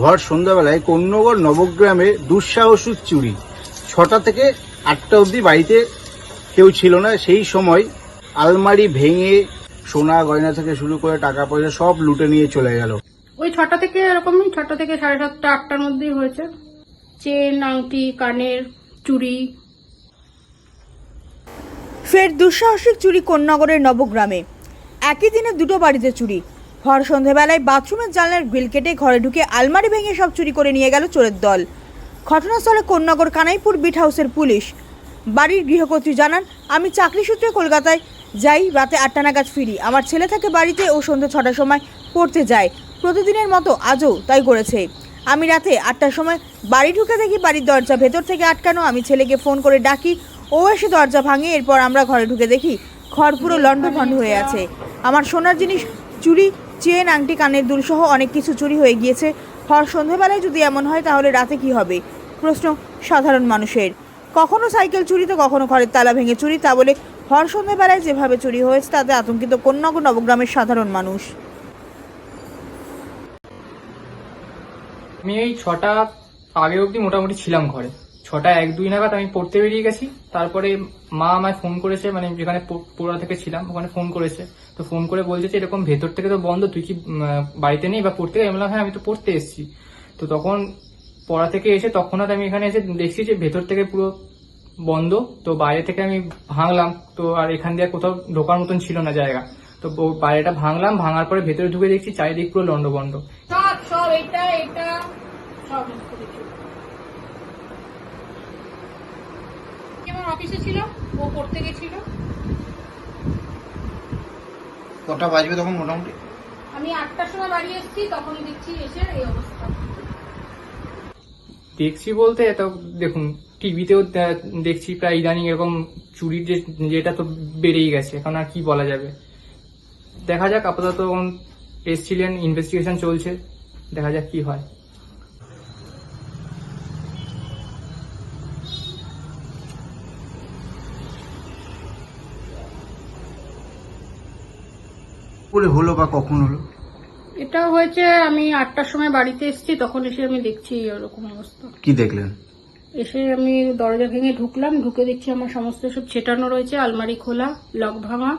ভর সন্ধ্যাবেলায় কন্যগর নবগ্রামে দুঃসাহসিক চুরি। ছটা থেকে আটটা অবধি বাড়িতে কেউ ছিল না। সেই সময় আলমারি ভেঙে সোনা গয়না থেকে শুরু করে টাকা পয়সা সব লুটে নিয়ে চলে গেল। ওই ছটা থেকে এরকমই ছটা থেকে সাড়ে সাতটা আটটার মধ্যেই হয়েছে। চেন আংটি কানের চুড়ি ফের দুঃসাহসিক চুরি কোন্নগরের নবগ্রামে। একই দিনে দুটো বাড়িতে চুরি। ভর সন্ধেবেলায় বাথরুমের জানলার গ্রিল কেটে ঘরে ঢুকে আলমারি ভেঙে সব চুরি করে নিয়ে গেল চোরের দল। ঘটনাস্থলে কোন্নগর কানাইপুর বিট হাউসের পুলিশ। বাড়ির গৃহকর্ত্রী জানান, আমি চাকরি সূত্রে কলকাতায় যাই, রাতে আটটা নাগাদ ফিরি। আমার ছেলে থাকে বাড়িতে ও সন্ধ্যে ছটার সময় পড়তে যায়। প্রতিদিনের মতো আজও তাই করেছে। আমি রাতে আটটার সময় বাড়ি ঢুকে দেখি বাড়ির দরজা ভেতর থেকে আটকানো। আমি ছেলেকে ফোন করে ডাকি, ও এসে দরজা ভাঙে। এরপর আমরা ঘরে ঢুকে দেখি ঘর পুরো লণ্ডভণ্ড হয়ে আছে। আমার সোনার জিনিস চুরি চেন, আংটি, কানের দুল সহ অনেক কিছু চুরি হয়ে গিয়েছে। হর সন্ধেবেলায় যদি এমন হয়, তাহলে রাতে কি হবে? প্রশ্ন সাধারণ মানুষের। কখনো সাইকেল চুরি, তো কখনো ঘরের তালা ভেঙে চুরি, তা বলে হর সন্ধেবেলায় যেভাবে চুরি হয়েছে, তাতে আতঙ্কিত কন্যাগর নবগ্রামের সাধারণ মানুষ। আমি এই ছটা আগে অবধি মোটামুটি ছিলাম ঘরে। ছটা, এক, দুই নাগাদ আমি পড়তে বেরিয়ে গেছি। তারপরে মা আমায় ফোন করেছে মানে যেখানে প- পুরা থেকে ছিলাম, ওখানে ফোন করেছে। তো ফোন করে বলছে যে, এরকম ভেতর থেকে তো বন্ধ, তুই কি বাড়িতে নেই বা পড়তে? আমি হ্যাঁ আমি তো পড়তে এসেছি। তো তখন পড়া থেকে এসে তৎক্ষণাৎ আমি এখানে এসে দেখছি যে ভেতর থেকে পুরো বন্ধ। তো বাইরে থেকে আমি ভাঙলাম। তো আর এখান দিয়ে কোথাও ঢোকার মতন ছিল না জায়গা। তো বাইরেটা ভাঙলাম, ভাঙার পরে ভেতরে ঢুকে দেখছি চারিদিক পুরো লন্ডভন্ড সব সব এটা এটা সব নষ্ট কিছু আমার অফিসে ছিল ও পড়তে গেছিল। কটা বাজবে তখন মোটামুটি? আমি আটটার সময় বাড়ি এসেছি তখনই দেখছি এসে এই অবস্থা। দেখছি বলতে তো দেখুন টিভিতেও দেখছি প্রায় ইদানিং এরকম চুরির যে যেটা তো বেড়েই গেছে এখন আর কি বলা যাবে। দেখা যাক আপাতত এখন এসছিলেন ইনভেস্টিগেশন চলছে দেখা যাক কি হয়। করে হলো বা কখন হলো? এটা হয়েছে আমি আটটার সময় বাড়িতে এসেছি তখন এসে আমি দেখছি এরকম অবস্থা। কি দেখলেন? এসে আমি দরজা ভেঙে ঢুকলাম ঢুকে দেখছি আমার সমস্ত সব ছেটানো রয়েছে আলমারি খোলা লক ভাঙা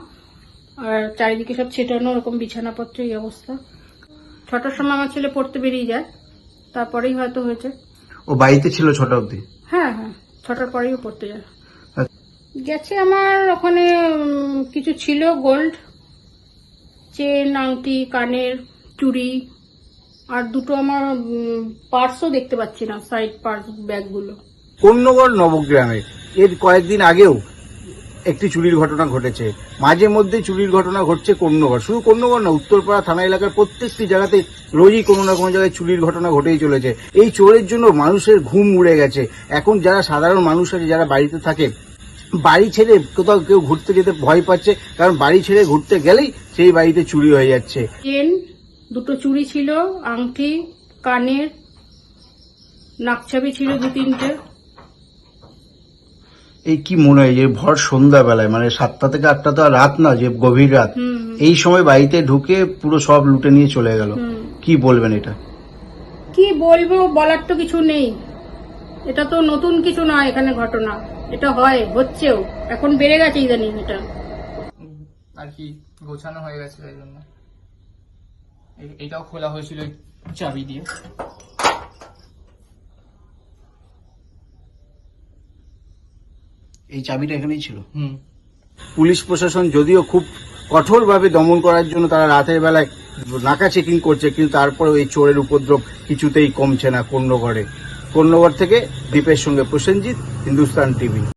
আর চারিদিকে সব ছেটানো ওরকম বিছানাপত্র এই অবস্থা। ছটার সময় আমার ছেলে পড়তে বেরিয়ে যায় তারপরেই হয়তো হয়েছে। ও বাড়িতে ছিল ছটা অবধি? হ্যাঁ হ্যাঁ ছটার পরেই পড়তে যায়। আচ্ছা। গেছে আমার ওখানে কিছু ছিল গোল্ড চেন, আংটি, কানের চুড়ি আর দুটো আমার পার্সও দেখতে পাচ্ছি না সাইড পার্স ব্যাগগুলো। কন্যগর নবগ্রামে এর কয়েকদিন আগেও একটি চুরির ঘটনা ঘটেছে। মাঝে মধ্যে চুরির ঘটনা ঘটছে কন্যগর শুধু কন্যগর না, উত্তরপাড়া থানা এলাকার প্রত্যেকটি জায়গাতে রোজই কোনো না কোনো জায়গায় চুরির ঘটনা ঘটেই চলেছে। এই চোরের জন্য মানুষের ঘুম উড়ে গেছে। এখন যারা সাধারণ মানুষ আছে, যারা বাড়িতে থাকে বাড়ি ছেড়ে কোথাও কেউ ঘুরতে যেতে ভয় পাচ্ছে কারণ বাড়ি ছেড়ে ঘুরতে গেলেই সেই বাড়িতে চুরি হয়ে যাচ্ছে। চেন দুটো চুরি ছিল আংটি কানের নাকছাবি ছিল দু তিনটে। এই কি মনে হয় যে ভর সন্ধ্যাবেলায় মানে সাতটা থেকে আটটা তো আর রাত না যে গভীর রাত। এই সময় বাড়িতে ঢুকে পুরো সব লুটে নিয়ে চলে গেল। কি বলবেন এটা? কি বলব বলার তো কিছু নেই। এটা তো নতুন কিছু নয় এখানে ঘটনা। এটা হয় হচ্ছেও। এখন বেড়ে গেছে ইদানিং এটা। আর কি গোছানো হয়ে গেছে তাই জন্য। এটাও খোলা হয়েছিল চাবি দিয়ে। এই চাবিটা এখানেই ছিল? হুম। পুলিশ প্রশাসন যদিও খুব কঠোরভাবে দমন করার জন্য তারা রাতের বেলায় নাকা চেকিং করছে কিন্তু তারপরেও এই চোরের উপদ্রব কিছুতেই কমছে না কন্যগড়ে কন্যগড় থেকে দীপের সঙ্গে প্রসেনজিৎ হিন্দুস্তান টিভি।